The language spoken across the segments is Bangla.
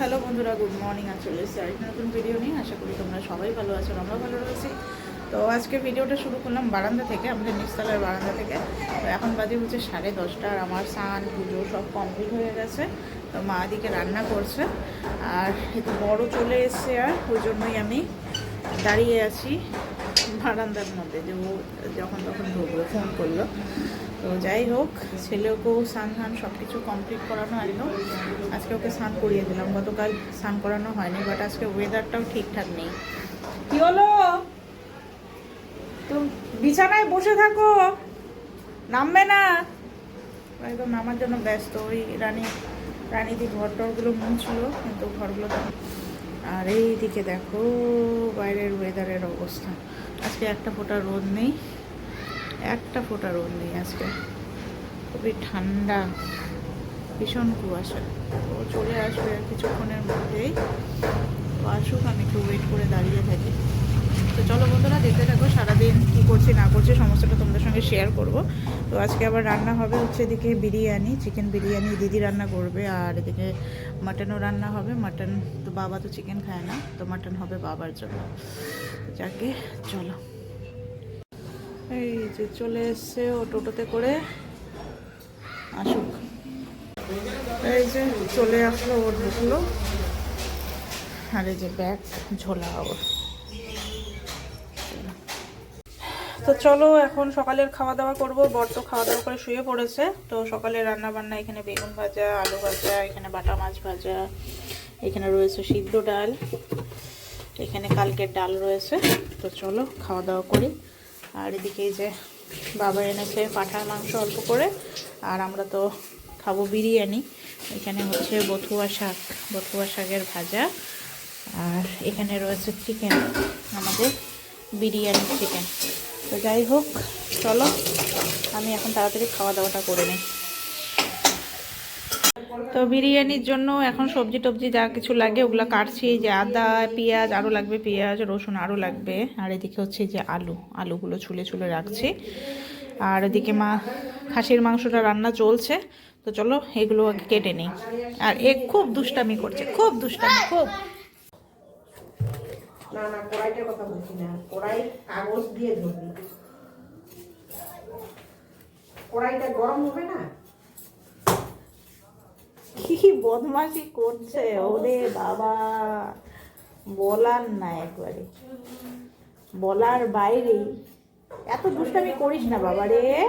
হ্যালো বন্ধুরা গুড মর্নিং আর চলে এসেছি আরেকটা নতুন ভিডিও নিয়ে। আশা করি তোমরা সবাই ভালো আছো আমরা ভালো রয়েছি। তো আজকে ভিডিওটা শুরু করলাম বারান্দা থেকে, আমাদের নিচতলার বারান্দা থেকে। তো এখন বাজে হচ্ছে সাড়ে দশটা আর আমার স্নান, পুজো সব কমপ্লিট হয়ে গেছে। তো মা দিকে রান্না করছে। আর বড় চলে এসছে আর ওই জন্যই আমি দাঁড়িয়ে আছি। বারান্দার মধ্যে যে ও যখন তখন ঢুকলো ফোন করল। তো যাই হোক, ছেলেকেও স্নান ধান সব কিছু কমপ্লিট করানো একদম আজকে ওকে স্নান করিয়ে দিলাম। গতকাল স্নান করানো হয়নি বাট আজকে ওয়েদারটাও ঠিকঠাক নেই। কি হলো? তুমি বিছানায় বসে থাকো। নামবে না। একদম নামার জন্য ব্যস্ত। ওই রানী, রানীদি ঘর টরগুলো মুছলো, কিন্তু ঘরগুলো আর এইদিকে দেখো, বাইরের ওয়েদারের অবস্থা। আজকে একটা ফোটা রোদ নেই, একটা ফোটা রোদ নেই আজকে। খুবই ঠান্ডা, ভীষণ কুয়াশা। ও চলে আসবে কিছুক্ষণের মধ্যেই। তো আসুক, আমি একটু ওয়েট করে দাঁড়িয়ে থাকি। তো চলো বন্ধুরা, দেখতে থাকো, সারাদিন কী করছি, না করছি, সমস্তটা তোমাদের সঙ্গে শেয়ার করব। তো আজকে আবার রান্না হবে হচ্ছে এদিকে বিরিয়ানি চিকেন বিরিয়ানি, দিদি রান্না করবে, আর এদিকে মাটনও রান্না হবে। মাটন তো বাবা তো চিকেন খায় না, তো মাটন হবে বাবার জন্য। যাকে, চলো। এই যে চলে এসছে ও টোটোতে করে আসুক। এই যে চলে আসলো ওর ঢুকলো। আর এই যে ব্যাগ ঝোলা ওর। তো চলো, এখন সকালের খাওয়া দাওয়া করব। বর তো খাওয়া দাওয়া করে শুয়ে পড়েছে। তো সকালে রান্না বান্না এখানে বেগুন ভাজা, আলু ভাজা, এখানে বাটা মাছ ভাজা, এখানে রয়েছে সিদ্ধ ডাল, এখানে কালকের ডাল রয়েছে। তো চলো খাওয়া দাওয়া করি। আর এদিকে যে বাবা এনেছে পাঠার মাংস অল্প করে, আর আমরা তো খাব বিরিয়ানি। এখানে হচ্ছে বথুয়া শাক, বথুয়া শাকের ভাজা। আর এখানে রয়েছে চিকেন আমাদের বিরিয়ানি চিকেন তো যাই হোক, চলো। আমি এখন তাড়াতাড়ি খাওয়া দাওয়াটা করে নিই। তো বিরিয়ানির জন্য এখন সবজি টবজি যা কিছু লাগে, ওগুলো কাটছি। যে আদা, পেঁয়াজ, আরও লাগবে পেঁয়াজ, রসুন আরও লাগবে। আর এদিকে হচ্ছে যে আলু, আলুগুলো ছুলে ছুলে রাখছি। আর এদিকে মা, খাসির মাংসটা রান্না চলছে। তো চলো এগুলো কেটে নিই। আর এ খুব দুষ্টামি করছে, খুব দুষ্টামি, খুব। না না, কড়াইটার কথা বলছি না। কড়াই কাগজ দিয়ে ধরবি। কড়াইটা গরম হবে না? কি বদমাশি করছে ওরে বাবা। বলার না একবারে। বলার বাইরে। এত দুষ্টামি করিস না বাবা রে।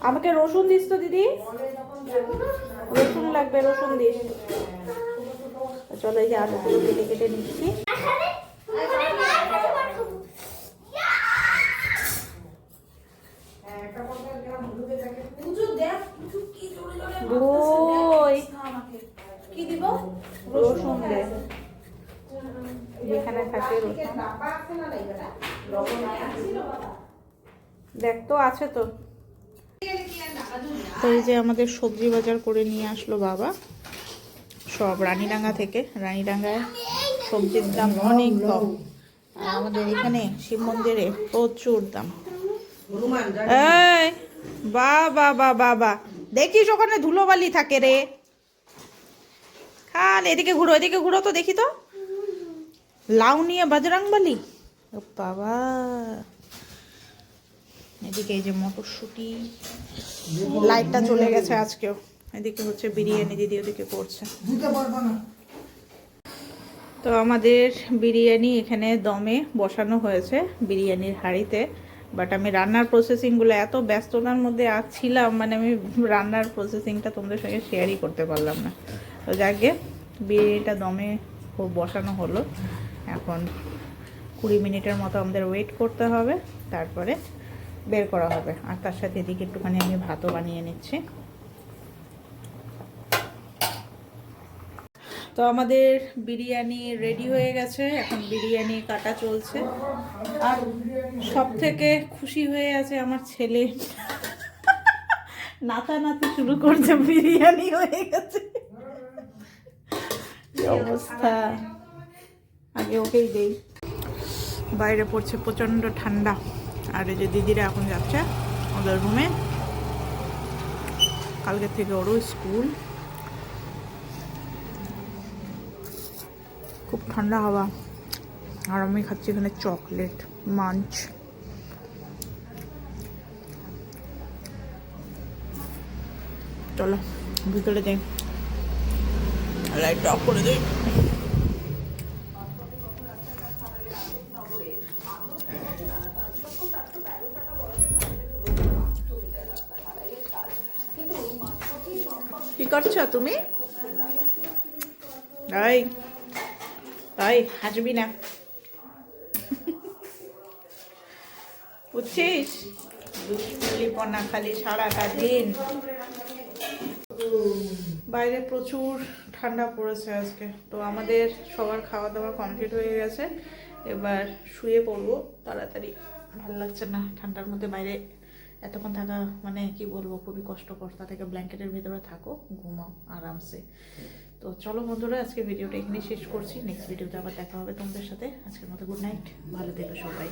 আমাকে রসুন দিস তো দিদি। রসুন লাগবে, রসুন দিস। চলো এই যে আলুগুলো কেটে কেটে নিচ্ছি। ওই কি দিব? রসুন দে। যেখানে থাকে দেখ তো আছে তো তো। এই যে আমাদের সবজি বাজার করে নিয়ে আসলো বাবা। সব রানীডাঙ্গা থেকে। রানীডাঙ্গায় সবজির দাম অনেক কম। আমাদের এখানে শিব মন্দিরে প্রচুর দাম। বা বা বা বা বা দেখিস ওখানে ধুলোবালি থাকে রে। খাল, এদিকে ঘুরো এদিকে ঘুরো তো দেখি তো। লাউ নিয়ে বাজরাং বালি ও বাবা। এদিকে এই যে মটরশুঁটি। লাইটটা চলে গেছে আজকেও। এদিকে হচ্ছে বিরিয়ানি দিদি ওদিকে করছে। তো আমাদের বিরিয়ানি এখানে দমে বসানো হয়েছে বিরিয়ানির হাঁড়িতে বাট আমি রান্নার প্রসেসিংগুলো এত ব্যস্ততার মধ্যে ছিলাম মানে আমি রান্নার প্রসেসিংটা তোমাদের সঙ্গে শেয়ারই করতে পারলাম না। তো যাকে বিরিয়ানিটা দমে খুব বসানো হলো। এখন কুড়ি মিনিটের মতো আমাদের ওয়েট করতে হবে তারপরে বের করা হবে। আর তার সাথে এদিকে একটুখানি আমি ভাতও বানিয়ে নিচ্ছি। তো আমাদের বিরিয়ানি রেডি হয়ে গেছে। এখন বিরিয়ানি কাটা চলছে। আর সব থেকে খুশি হয়ে আছে আমার ছেলে। নাতানাতি শুরু করছে, বিরিয়ানি হয়ে গেছে। অবস্থা? আগে ওকেই দেই। বাইরে পড়ছে প্রচণ্ড ঠান্ডা। আর এই যে দিদিরা এখন যাচ্ছে ওদের রুমে কালকে থেকে ওরও স্কুল। খুব ঠান্ডা হাওয়া। আর আমি খাচ্ছি এখানে চকলেট মাঞ্চ। চলো ভিতরে যাই। লাইটটা অফ করে দিই কি করছ তুমি? এই। এই হাসবি না। বুঝছিস? দুষ্পলিপনা খালি সারাটা দিন। বাইরে প্রচুর ঠান্ডা পড়েছে আজকে। তো আমাদের সবার খাওয়া দাওয়া কমপ্লিট হয়ে গেছে। এবার শুয়ে পড়ব। তাড়াতাড়ি। ভালো লাগছে না ঠান্ডার মধ্যে বাইরে। এতক্ষণ থাকা মানে কি বলব, খুবই কষ্টকর। তা থেকে ব্ল্যাঙ্কেটের ভেতরে থাকো, ঘুমাও আরামসে। তো চলো বন্ধুরা, আজকে ভিডিওটা এখানেই শেষ করছি। নেক্সট ভিডিওতে আবার দেখা হবে তোমাদের সাথে। আজকের মতো গুড নাইট ভালো থেকো সবাই।